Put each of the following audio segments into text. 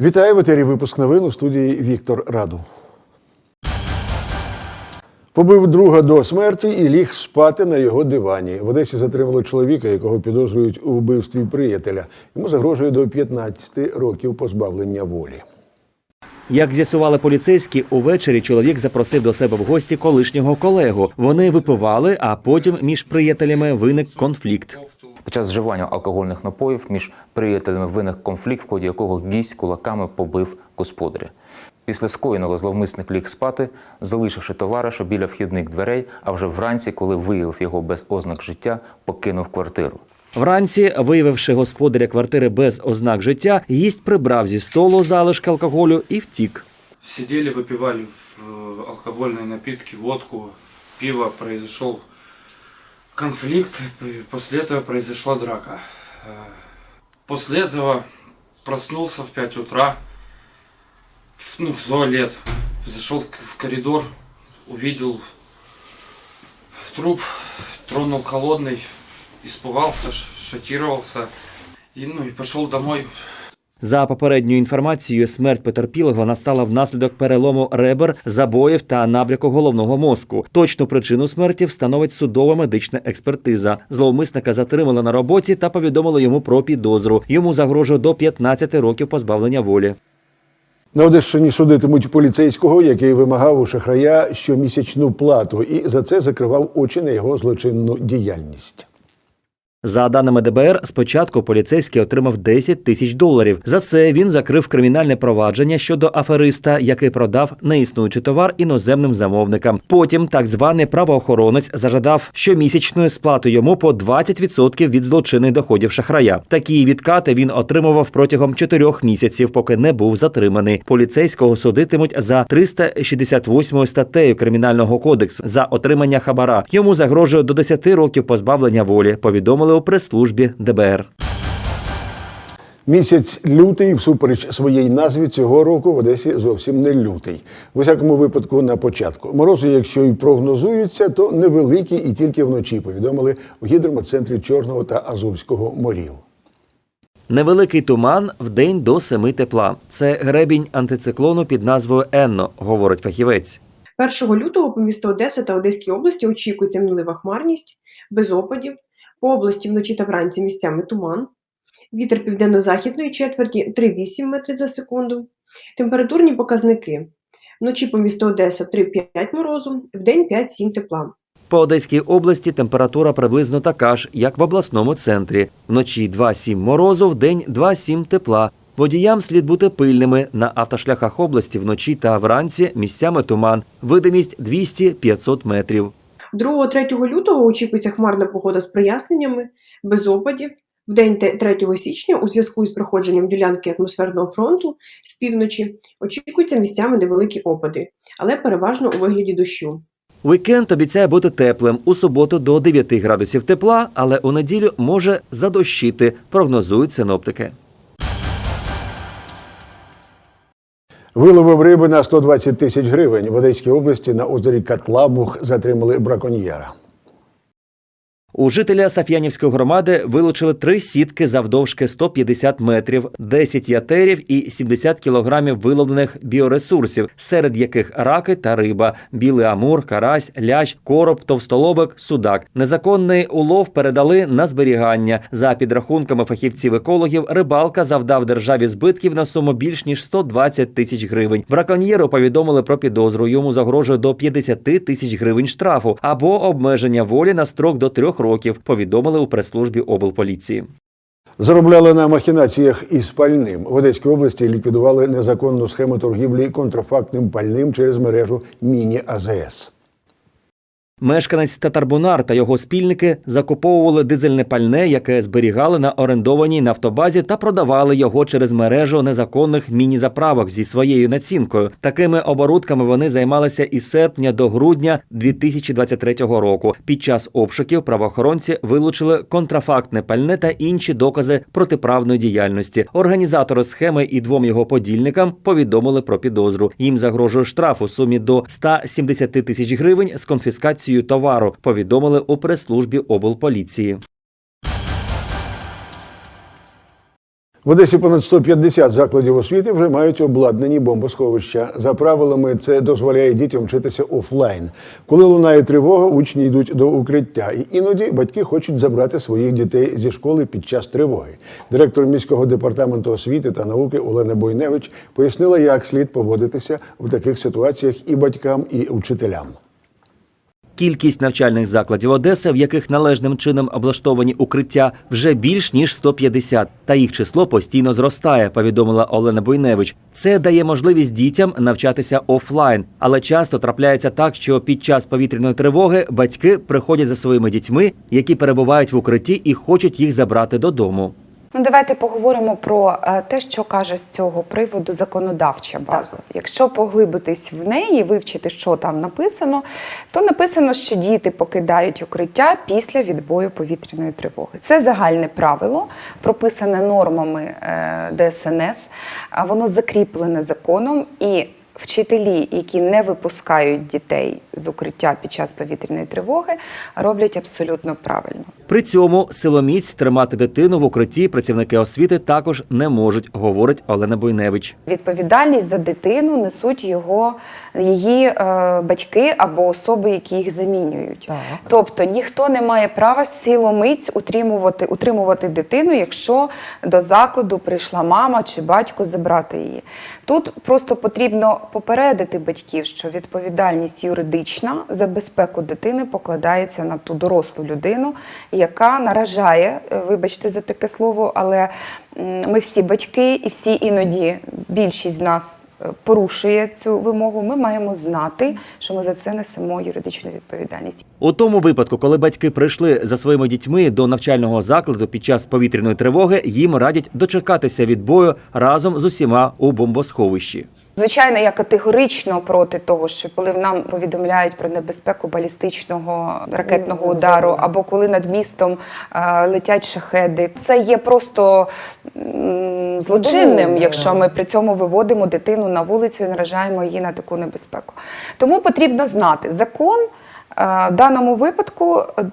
Вітаю в етері випуск новин у студії Віктор Раду. Побив друга до смерті і ліг спати на його дивані. В Одесі затримали чоловіка, якого підозрюють у вбивстві приятеля. Йому загрожує до 15 років позбавлення волі. Як з'ясували поліцейські, увечері чоловік запросив до себе в гості колишнього колегу. Вони випивали, а потім між приятелями виник конфлікт. Під час вживання алкогольних напоїв між приятелями виник конфлікт, в ході якого гість кулаками побив господаря. Після скоєного зловмисник ліг спати, залишивши товариша біля вхідних дверей, а вже вранці, коли виявив його без ознак життя, покинув квартиру. Вранці, виявивши господаря квартири без ознак життя, гість прибрав зі столу залишки алкоголю і втік. Сидели, выпивали в- э, алкогольные напитки, водку, пиво. Произошел конфликт, после этого произошла драка. Э, После этого проснулся в 5 утра, ну, в туалет, зашел в коридор, увидел труп, тронул холодный, испугался, шокировался, и, ну, и пошел домой, За попередньою інформацією, смерть потерпілого настала внаслідок перелому ребер, забоїв та набряку головного мозку. Точну причину смерті встановить судова медична експертиза. Зловмисника затримали на роботі та повідомили йому про підозру. Йому загрожує до 15 років позбавлення волі. На Одещині судитимуть поліцейського, який вимагав у шахрая щомісячну плату, і за це закривав очі на його злочинну діяльність. За даними ДБР, спочатку поліцейський отримав 10 тисяч доларів. За це він закрив кримінальне провадження щодо афериста, який продав неіснуючий товар іноземним замовникам. Потім так званий правоохоронець зажадав щомісячної сплати йому по 20% від злочинних доходів шахрая. Такі відкати він отримував протягом чотирьох місяців, поки не був затриманий. Поліцейського судитимуть за 368 статтею кримінального кодексу за отримання хабара. Йому загрожує до 10 років позбавлення волі. Повідомили у прес-службі ДБР. Місяць лютий, всупереч своїй назві цього року в Одесі зовсім не лютий. В усякому випадку на початку. Морози, якщо і прогнозуються, то невеликі і тільки вночі. Повідомили у гідрометцентрі Чорного та Азовського морів. Невеликий туман в день до семи тепла. Це гребінь антициклону під назвоюЕнно, говорить фахівець. 1 лютого по місту Одеса та Одеській області очікується мінлива хмарність, без опадів. По області вночі та вранці місцями туман. Вітер південно-західної четверті 3,8 метрів за секунду. Температурні показники. Вночі по місту Одеса 3-5 морозу, вдень 5-7 тепла. По Одеській області температура приблизно така ж, як в обласному центрі. Вночі 2,7 морозу, вдень 2,7 тепла. Водіям слід бути пильними на автошляхах області вночі та вранці місцями туман. Видимість 200-500 метрів. 2-3 лютого очікується хмарна погода з проясненнями, без опадів. В день 3 січня у зв'язку із проходженням ділянки атмосферного фронту з півночі очікуються місцями невеликі опади, але переважно у вигляді дощу. Вікенд обіцяє бути теплим. У суботу до 9 градусів тепла, але у неділю може задощити, прогнозують синоптики. Виловив риби на 120 тисяч гривень. В Одеській області на озері Катлабух затримали браконьєра. У жителя Саф'янівської громади вилучили три сітки завдовжки 150 метрів, 10 ятерів і 70 кілограмів виловлених біоресурсів, серед яких раки та риба, білий амур, карась, лящ, короб, товстолобик, судак. Незаконний улов передали на зберігання. За підрахунками фахівців-екологів, рибалка завдав державі збитків на суму більш ніж 120 тисяч гривень. Браконьєру повідомили про підозру. Йому загрожує до 50 тисяч гривень штрафу або обмеження волі на строк до трьох років. Повідомили у прес-службі облполіції. Заробляли на махінаціях із пальним. В Одеській області ліквідували незаконну схему торгівлі контрафактним пальним через мережу Міні-АЗС. Мешканець Татарбунар та його спільники закуповували дизельне пальне, яке зберігали на орендованій нафтобазі та продавали його через мережу незаконних міні-заправок зі своєю націнкою. Такими оборудками вони займалися із серпня до грудня 2023 року. Під час обшуків правоохоронці вилучили контрафактне пальне та інші докази протиправної діяльності. Організатори схеми і двом його подільникам повідомили про підозру. Їм загрожує штраф у сумі до 170 тисяч гривень з конфіскацією товару. Повідомили у прес-службі облполіції. В Одесі понад 150 закладів освіти вже мають обладнані бомбосховища. За правилами, це дозволяє дітям вчитися офлайн. Коли лунає тривога, учні йдуть до укриття. І іноді батьки хочуть забрати своїх дітей зі школи під час тривоги. Директор міського департаменту освіти та науки Олена Бойневич пояснила, як слід поводитися в таких ситуаціях і батькам, і учителям. Кількість навчальних закладів Одеси, в яких належним чином облаштовані укриття, вже більш ніж 150, та їх число постійно зростає. Повідомила Олена Бойневич. Це дає можливість дітям навчатися офлайн, але часто трапляється так, що під час повітряної тривоги батьки приходять за своїми дітьми, які перебувають в укритті і хочуть їх забрати додому. Ну, давайте поговоримо про е, те, що каже з цього приводу законодавча база. Якщо поглибитись в неї, вивчити, що там написано, то написано, що діти покидають укриття після відбою повітряної тривоги. Це загальне правило, прописане нормами е, ДСНС, а воно закріплене законом і. Вчителі, які не випускають дітей з укриття під час повітряної тривоги, роблять абсолютно правильно. При цьому силоміць тримати дитину в укритті працівники освіти також не можуть, говорить Олена Бойневич. Відповідальність за дитину несуть його її е, батьки або особи, які їх замінюють. Тобто ніхто не має права силомиць утримувати, утримувати дитину, якщо до закладу прийшла мама чи батько забрати її. Тут просто потрібно попередити батьків, що відповідальність юридична за безпеку дитини покладається на ту дорослу людину, яка наражає, е, вибачте за таке слово, але ми всі батьки і всі іноді більшість з нас е, порушує цю вимогу. Ми маємо знати, що ми за це несемо юридичну відповідальність. У тому випадку, коли батьки прийшли за своїми дітьми до навчального закладу під час повітряної тривоги, їм радять дочекатися відбою разом з усіма у бомбосховищі. Звичайно, я категорично проти того, що коли нам повідомляють про небезпеку балістичного ракетного удару, або коли над містом е, летять шахеди, це є просто м, злочинним, якщо ми при цьому виводимо дитину на вулицю і наражаємо її на таку небезпеку. Тому потрібно знати закон е, в даному випадку е,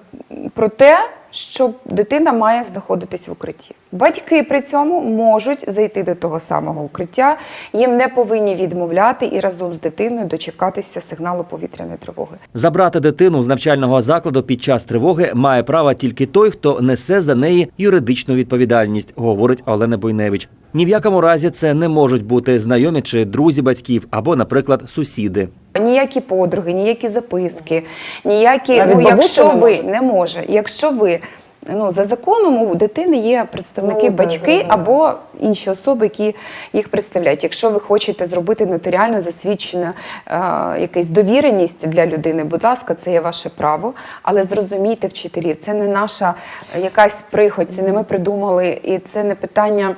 про те, що дитина має знаходитись в укритті. Батьки при цьому можуть зайти до того самого укриття, їм не повинні відмовляти і разом з дитиною дочекатися сигналу повітряної тривоги. Забрати дитину з навчального закладу під час тривоги має право тільки той, хто несе за неї юридичну відповідальність, говорить Олена Бойневич. Ні в якому разі це не можуть бути знайомі чи друзі батьків або, наприклад, сусіди. Ніякі подруги, ніякі записки, ніякі, Навіть ну, якщо не ви може? не може, якщо ви. Ну, за законом у дитини є представники Ну, батьки так, або інші особи, які їх представляють. Якщо ви хочете зробити нотаріально засвідчене е, якась довіреність для людини, будь ласка, це є ваше право. Але зрозумійте вчителів, це не наша якась прихоть, це не ми придумали, і це не питання.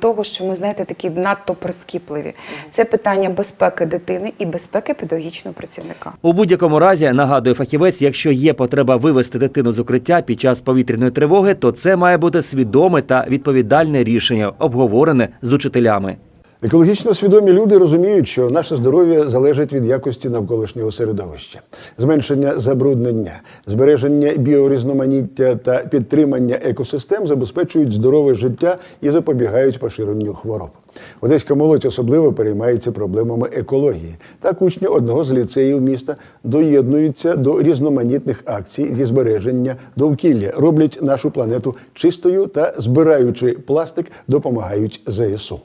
Того, що ми знаєте, такі надто прискіпливі, це питання безпеки дитини і безпеки педагогічного працівника. У будь-якому разі нагадує фахівець, якщо є потреба вивести дитину з укриття під час повітряної тривоги, то це має бути свідоме та відповідальне рішення, обговорене з учителями. Екологічно свідомі люди розуміють, що наше здоров'я залежить від якості навколишнього середовища, зменшення забруднення, збереження біорізноманіття та підтримання екосистем забезпечують здорове життя і запобігають поширенню хвороб. Одеська молодь особливо переймається проблемами екології. Так учні одного з ліцеїв міста доєднуються до різноманітних акцій зі збереження довкілля, роблять нашу планету чистою та збираючи пластик, допомагають ЗСУ.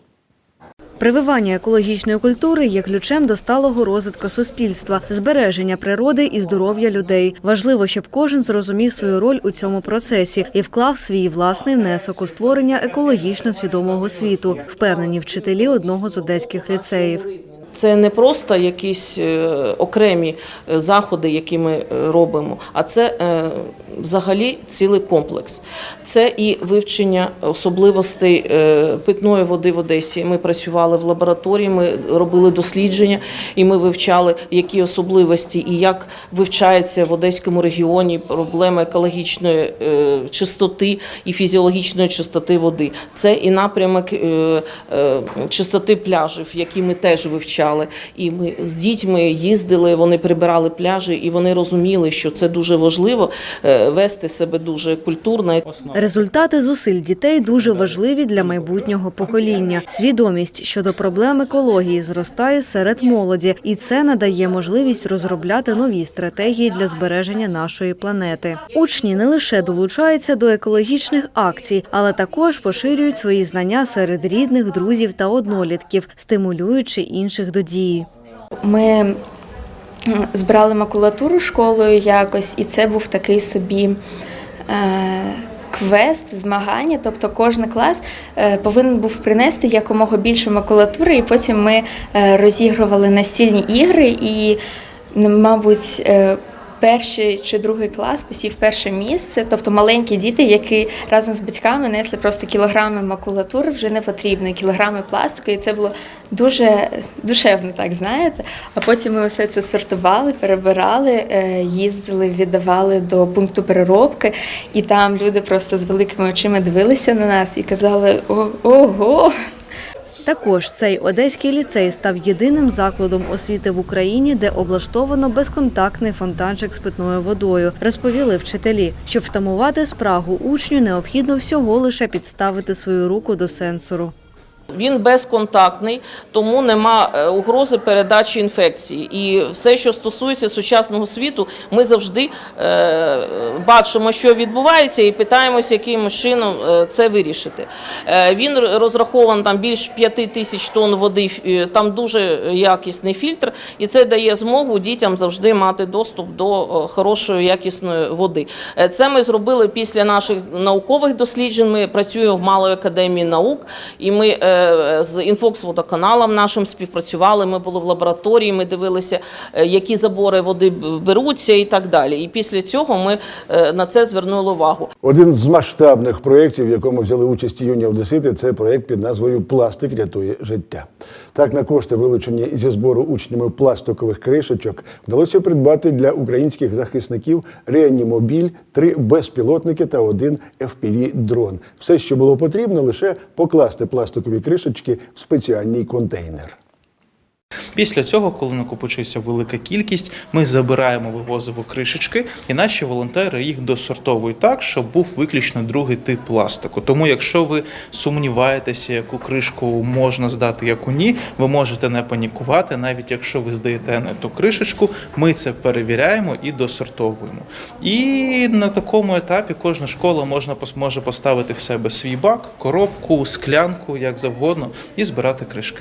Прививання екологічної культури є ключем до сталого розвитку суспільства, збереження природи і здоров'я людей. Важливо, щоб кожен зрозумів свою роль у цьому процесі і вклав свій власний внесок у створення екологічно свідомого світу, впевнені вчителі одного з одеських ліцеїв. Це не просто якісь е, окремі е, заходи, які ми е, робимо, а це взагалі цілий комплекс. Це і вивчення особливостей е, питної води в Одесі. Ми працювали в лабораторії, ми робили дослідження, і ми вивчали, які особливості і як вивчається в Одеському регіоні проблема екологічної е, чистоти і фізіологічної чистоти води. Це і напрямок е, чистоти пляжів, які ми теж вивчали. І ми з дітьми їздили, вони прибирали пляжі, і вони розуміли, що це дуже важливо вести себе дуже культурно. Результати зусиль дітей дуже важливі для майбутнього покоління. Свідомість щодо проблем екології зростає серед молоді, і це надає можливість розробляти нові стратегії для збереження нашої планети. Учні не лише долучаються до екологічних акцій, але також поширюють свої знання серед рідних, друзів та однолітків, стимулюючи інших до дії. Ми збирали макулатуру школою якось, і це був такий собі е, квест, змагання. Тобто кожен клас е, повинен був принести якомога більше макулатури, і потім ми е, розігрували настільні ігри, і, ну, мабуть, перший чи другий клас посів перше місце, тобто маленькі діти, які разом з батьками несли просто кілограми макулатури, вже не потрібно, кілограми пластику, і це було дуже душевно, так знаєте. А потім ми все це сортували, перебирали, е, їздили, віддавали до пункту переробки, і там люди просто з великими очима дивилися на нас і казали: «О- ого. Також цей одеський ліцей став єдиним закладом освіти в Україні, де облаштовано безконтактний фонтанчик з питною водою, розповіли вчителі. Щоб втамувати спрагу учню, необхідно всього лише підставити свою руку до сенсору. Він безконтактний, тому нема е, угрози передачі інфекції. І все, що стосується сучасного світу, ми завжди е, бачимо, що відбувається, і питаємося, яким чином е, це вирішити. Він розрахований там більш 5 тисяч тонн води, там дуже якісний фільтр, і це дає змогу дітям завжди мати доступ до хорошої якісної води. Це ми зробили після наших наукових досліджень. Ми працюємо в Малої академії наук, і ми з інфокс-водоканалом нашим співпрацювали. Ми були в лабораторії, ми дивилися, е, які забори води беруться і так далі. І після цього ми е, на це звернули увагу. Один з масштабних проєктів, в якому взяли участь юні одесити, це проєкт під назвою Пластик рятує життя. Так, на кошти, вилучені зі збору учнями пластикових кришечок, вдалося придбати для українських захисників реанімобіль, три безпілотники та один fpv дрон Все, що було потрібно, лише покласти пластикові кришечки в спеціальний контейнер. Після цього, коли накопичується велика кількість, ми забираємо вивозимо кришечки, і наші волонтери їх досортовують так, щоб був виключно другий тип пластику. Тому, якщо ви сумніваєтеся, яку кришку можна здати, яку ні, ви можете не панікувати. Навіть якщо ви здаєте не ту кришечку, ми це перевіряємо і досортовуємо. І на такому етапі кожна школа можна може поставити в себе свій бак, коробку, склянку, як завгодно, і збирати кришки.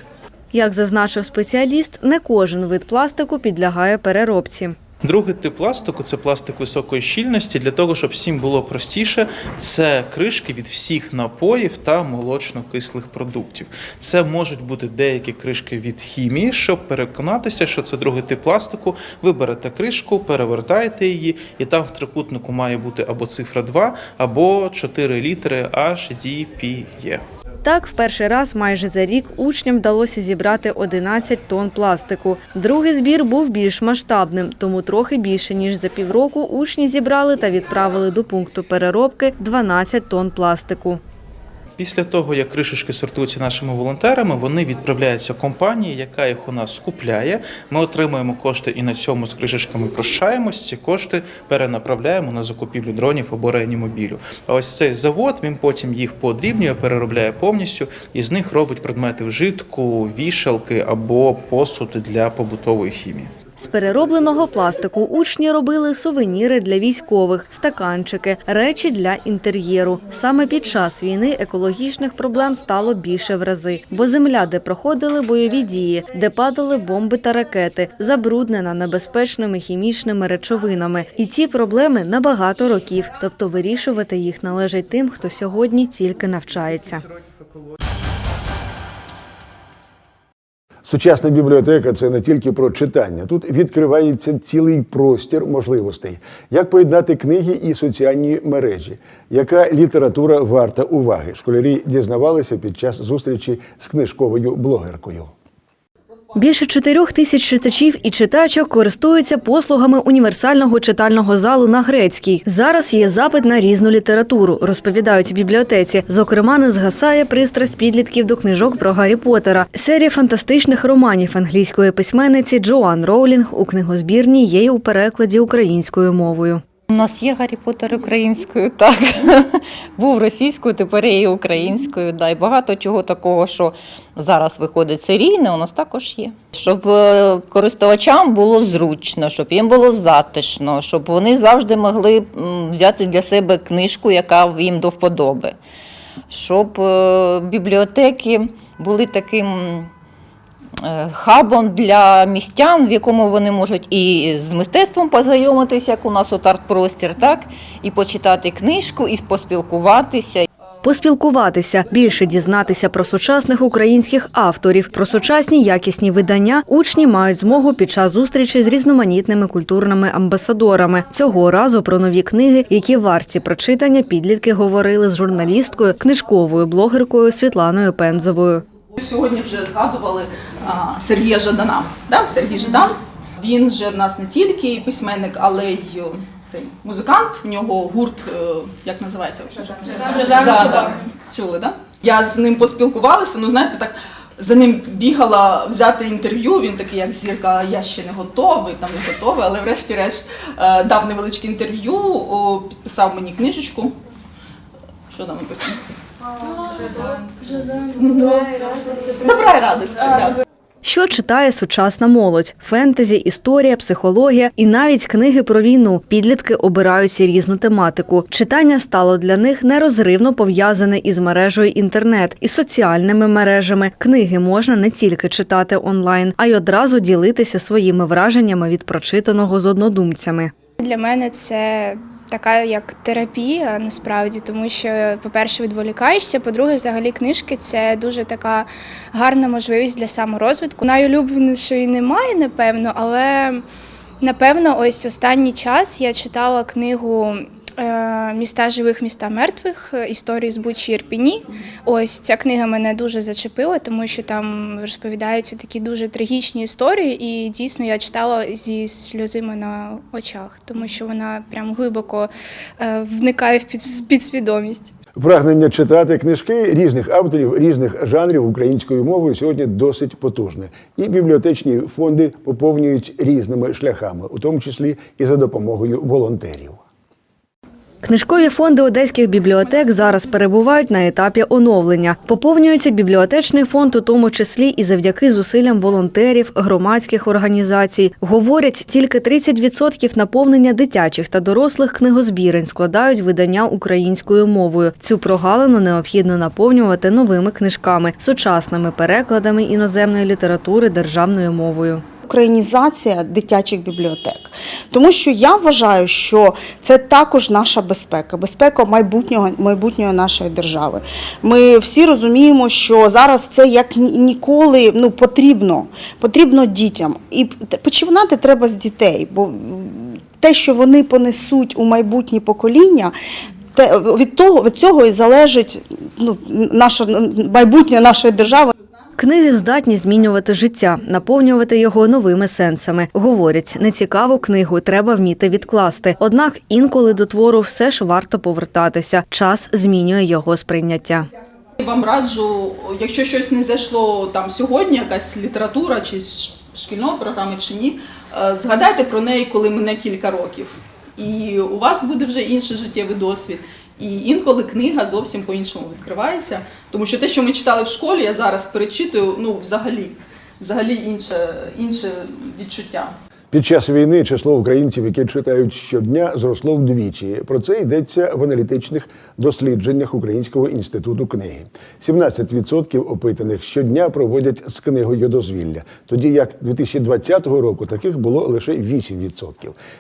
Як зазначив спеціаліст, не кожен вид пластику підлягає переробці. Другий тип пластику це пластик високої щільності. Для того, щоб всім було простіше, це кришки від всіх напоїв та молочно-кислих продуктів. Це можуть бути деякі кришки від хімії. Щоб переконатися, що це другий тип пластику, ви берете кришку, перевертаєте її, і там в трикутнику має бути або цифра 2, або 4 літери HDPE. Так, в перший раз майже за рік учням вдалося зібрати 11 тонн пластику. Другий збір був більш масштабним, тому трохи більше ніж за півроку учні зібрали та відправили до пункту переробки 12 тонн пластику. Після того, як кришечки сортуються нашими волонтерами, вони відправляються компанії, яка їх у нас скупляє. Ми отримуємо кошти і на цьому з кришечками прощаємось. Ці кошти перенаправляємо на закупівлю дронів або реанімобілю. А ось цей завод він потім їх подрібнює, переробляє повністю і з них робить предмети вжитку, вішалки або посуд для побутової хімії. З переробленого пластику учні робили сувеніри для військових, стаканчики, речі для інтер'єру. Саме під час війни екологічних проблем стало більше в рази, бо земля, де проходили бойові дії, де падали бомби та ракети, забруднена небезпечними хімічними речовинами. І ці проблеми на багато років, тобто вирішувати їх належить тим, хто сьогодні тільки навчається. Сучасна бібліотека це не тільки про читання. Тут відкривається цілий простір можливостей. Як поєднати книги і соціальні мережі? Яка література варта уваги? Школярі дізнавалися під час зустрічі з книжковою блогеркою. Більше чотирьох тисяч читачів і читачок користуються послугами універсального читального залу на грецькій. Зараз є запит на різну літературу, розповідають в бібліотеці. Зокрема, не згасає пристрасть підлітків до книжок про Гаррі Поттера. Серія фантастичних романів англійської письменниці Джоан Роулінг у книгозбірні є у перекладі українською мовою. У нас є Гаррі Поттер українською, так. Був російською, тепер є і українською. Да. І багато чого такого, що зараз виходить серійне, у нас також є. Щоб е, користувачам було зручно, щоб їм було затишно, щоб вони завжди могли взяти для себе книжку, яка їм до вподоби. Щоб е, бібліотеки були таким хабом для містян, в якому вони можуть і з мистецтвом познайомитися, як у нас от арт-простір, так, і почитати книжку, і поспілкуватися. Поспілкуватися, більше дізнатися про сучасних українських авторів, про сучасні якісні видання учні мають змогу під час зустрічі з різноманітними культурними амбасадорами. Цього разу про нові книги, які варті прочитання, підлітки говорили з журналісткою, книжковою блогеркою Світланою Пензовою. Сьогодні вже згадували Сергія Жадана. Да? Сергій Жадан. Він же в нас не тільки письменник, але й цей музикант. В нього гурт, е, як називається? Да, да. Чули, да? Я з ним поспілкувалася, ну знаєте, так. За ним бігала взяти інтерв'ю. Він такий, як зірка, я ще не готовий, там не готовий, але врешті-решт е, дав невеличке інтерв'ю, о, підписав мені книжечку. Що там написано? Добра і радості. Що читає сучасна молодь: фентезі, історія, психологія і навіть книги про війну. Підлітки обираються різну тематику. Читання стало для них нерозривно пов'язане із мережею інтернет і соціальними мережами. Книги можна не тільки читати онлайн, а й одразу ділитися своїми враженнями від прочитаного з однодумцями. Для мене це така як терапія насправді, тому що, по-перше, відволікаєшся, по-друге, взагалі книжки це дуже така гарна можливість для саморозвитку. Найулюбленішої немає, напевно, але напевно, ось останній час я читала книгу. Е, Міста живих, міста мертвих, е, історії з Бучі Ірпіні. Ось ця книга мене дуже зачепила, тому що там розповідаються такі дуже трагічні історії, і дійсно я читала зі сльозима на очах, тому що вона прям глибоко е, вникає в під- підсвідомість. Прагнення читати книжки різних авторів, різних жанрів українською мовою сьогодні досить потужне. І бібліотечні фонди поповнюють різними шляхами, у тому числі і за допомогою волонтерів. Книжкові фонди одеських бібліотек зараз перебувають на етапі оновлення. Поповнюється бібліотечний фонд, у тому числі і завдяки зусиллям волонтерів, громадських організацій. Говорять, тільки 30% наповнення дитячих та дорослих книгозбірень складають видання українською мовою. Цю прогалину необхідно наповнювати новими книжками, сучасними перекладами іноземної літератури державною мовою. Українізація дитячих бібліотек, тому що я вважаю, що це також наша безпека, безпека майбутнього майбутньої нашої держави. Ми всі розуміємо, що зараз це як ніколи ну потрібно, потрібно дітям, і починати треба з дітей, бо те, що вони понесуть у майбутні покоління. Те від того від цього і залежить ну наша майбутнє нашої держави. Книги здатні змінювати життя, наповнювати його новими сенсами. Говорять, нецікаву книгу треба вміти відкласти. Однак інколи до твору все ж варто повертатися. Час змінює його сприйняття. Вам раджу, якщо щось не зайшло там сьогодні, якась література чи шкільної програми чи ні, е, згадайте про неї, коли мине кілька років. І у вас буде вже інший життєвий досвід. І інколи книга зовсім по-іншому відкривається. Тому що те, що ми читали в школі, я зараз перечитую, ну взагалі, взагалі інше, інше відчуття. Під час війни число українців, які читають щодня, зросло вдвічі. Про це йдеться в аналітичних дослідженнях Українського інституту книги. 17% опитаних щодня проводять з книгою дозвілля, тоді як 2020 року таких було лише 8%.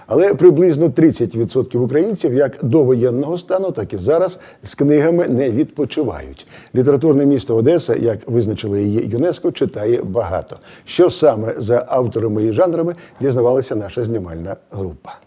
Але приблизно 30% українців як до воєнного стану, так і зараз з книгами не відпочивають. Літературне місто Одеса, як визначила її ЮНЕСКО, читає багато. Що саме за авторами і жанрами дізнавалася наша знімальна група.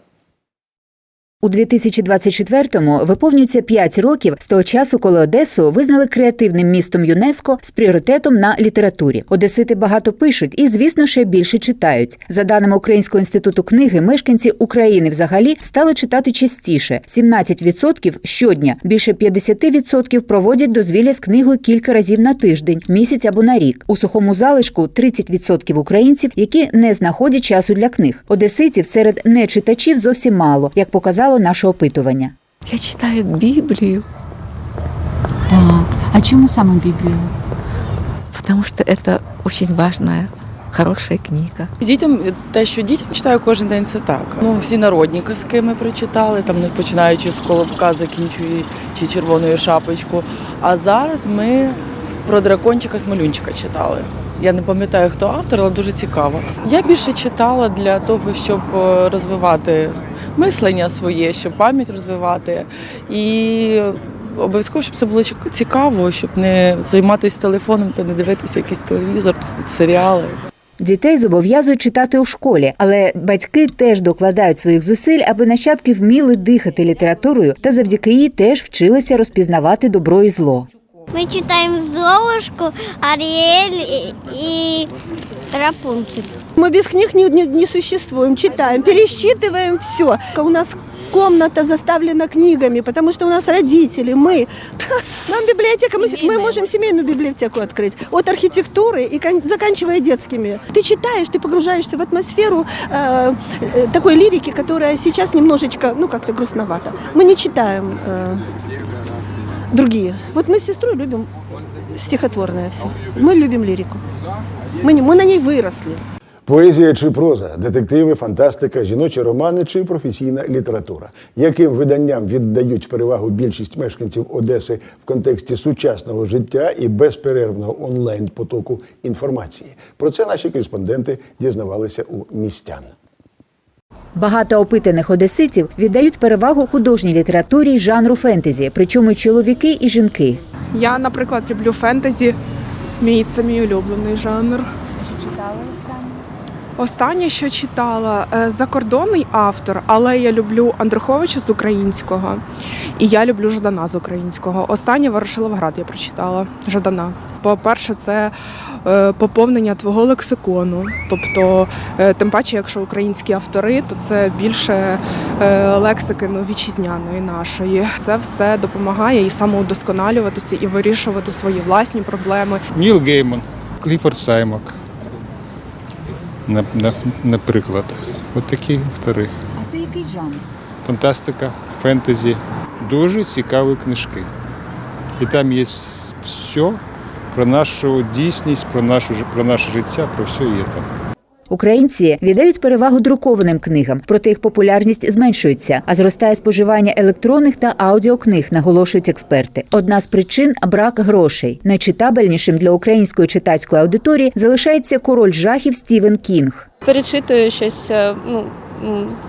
У 2024-му виповнюється 5 років з того часу, коли Одесу визнали креативним містом ЮНЕСКО з пріоритетом на літературі. Одесити багато пишуть і, звісно, ще більше читають. За даними Українського інституту книги, мешканці України взагалі стали читати частіше: 17% щодня. Більше 50% проводять дозвілля з книгою кілька разів на тиждень, місяць або на рік. У сухому залишку 30% українців, які не знаходять часу для книг. Одеситів серед нечитачів зовсім мало, як показали показало наше опитування. Я читаю Библию, Так, а чому саме Біблію? потому что это очень важная, хорошая книга. Дітям те, що дітям читаю кожен день, це так. Ну, всі народні казки ми прочитали, там не починаючи з колобка, закінчуючи червоною шапочку. А зараз ми про дракончика з малюнчика читали. Я не пам'ятаю, хто автор, але дуже цікаво. Я більше читала для того, щоб е, розвивати мислення своє, щоб пам'ять розвивати. І обов'язково, щоб це було цікаво, щоб не займатися телефоном та не дивитися якийсь телевізор, серіали. Дітей зобов'язують читати у школі, але батьки теж докладають своїх зусиль, аби нащадки вміли дихати літературою та завдяки їй теж вчилися розпізнавати добро і зло. Мы читаем Золушку, Ариэль и, и Рапунцель. Мы без книг не, не, не существуем, читаем, пересчитываем все. У нас комната заставлена книгами, потому что у нас родители, мы. Нам библиотека, мы, мы можем семейную библиотеку открыть. От архитектуры и кон- заканчивая детскими. Ты читаешь, ты погружаешься в атмосферу э, э, такой лирики, которая сейчас немножечко, ну как-то грустновато. Мы не читаем э, другие. Вот мы с сестрой любим стихотворное все. Мы любим лирику. Мы, не- мы на ней выросли. Поезія чи проза, детективи, фантастика, жіночі романи чи професійна література. Яким виданням віддають перевагу більшість мешканців Одеси в контексті сучасного життя і безперервного онлайн потоку інформації? Про це наші кореспонденти дізнавалися у містян. Багато опитаних одеситів віддають перевагу художній літературі й жанру фентезі, причому чоловіки і жінки. Я, наприклад, люблю фентезі. Мій це мій улюблений жанр. Що читали останнє? Що читала, е, закордонний автор, але я люблю Андруховича з українського, і я люблю Жадана з українського. Останнє Ворошиловград я прочитала Жадана. По-перше, це е, поповнення твого лексикону. Тобто, е, тим паче, якщо українські автори, то це більше лексики ну, вітчизняної нашої. Це все допомагає і самоудосконалюватися, і вирішувати свої власні проблеми. Ніл Гейман, Кліфорд Саймак, наприклад. От такі автори. А це який жанр? Фантастика, фентезі. Дуже цікаві книжки. І там є все про нашу дійсність, про, нашу, про наше життя, про все є там. Українці віддають перевагу друкованим книгам, проте їх популярність зменшується, а зростає споживання електронних та аудіокниг, наголошують експерти. Одна з причин брак грошей. Найчитабельнішим для української читацької аудиторії залишається король жахів Стівен Кінг. Перечитую щось, е, ну,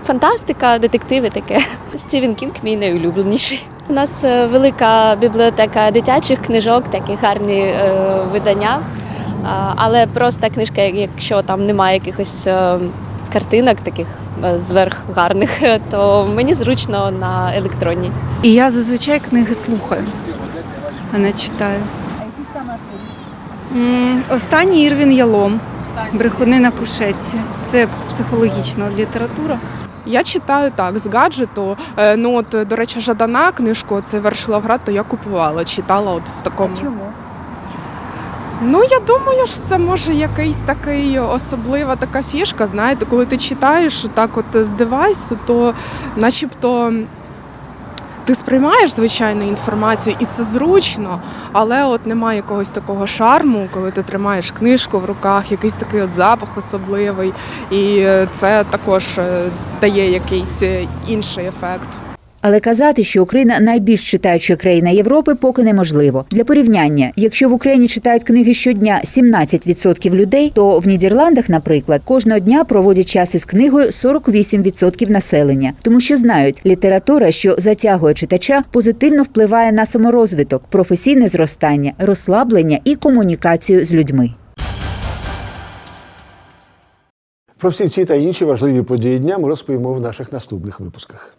фантастика, детективи таке. Стівен Кінг мій найулюбленіший. У нас е, велика бібліотека дитячих книжок, такі гарні е, видання. А, Але проста книжка, якщо там немає якихось е, картинок таких е, зверх гарних, то мені зручно на електронній. І я зазвичай книги слухаю, а не читаю. М, Останній Ірвін Ялом. Брехуни на кушетці. Це психологічна література. Я читаю так з гаджету. Е, Ну от до речі, Жадана книжку це Вершиловград, то я купувала, читала от в такому. чому? Ну я думаю, що це може якийсь такий особлива така фішка. Знаєте, коли ти читаєш так, от з девайсу, то начебто. Ти сприймаєш звичайно інформацію, і це зручно, але от немає якогось такого шарму, коли ти тримаєш книжку в руках, якийсь такий от запах особливий, і це також е, дає якийсь е, інший ефект. Але казати, що Україна найбільш читаюча країна Європи, поки неможливо. Для порівняння, якщо в Україні читають книги щодня 17% людей, то в Нідерландах, наприклад, кожного дня проводять час із книгою 48% населення, тому що знають, література, що затягує читача, позитивно впливає на саморозвиток, професійне зростання, розслаблення і комунікацію з людьми. Про всі ці та інші важливі події дня ми розповімо в наших наступних випусках.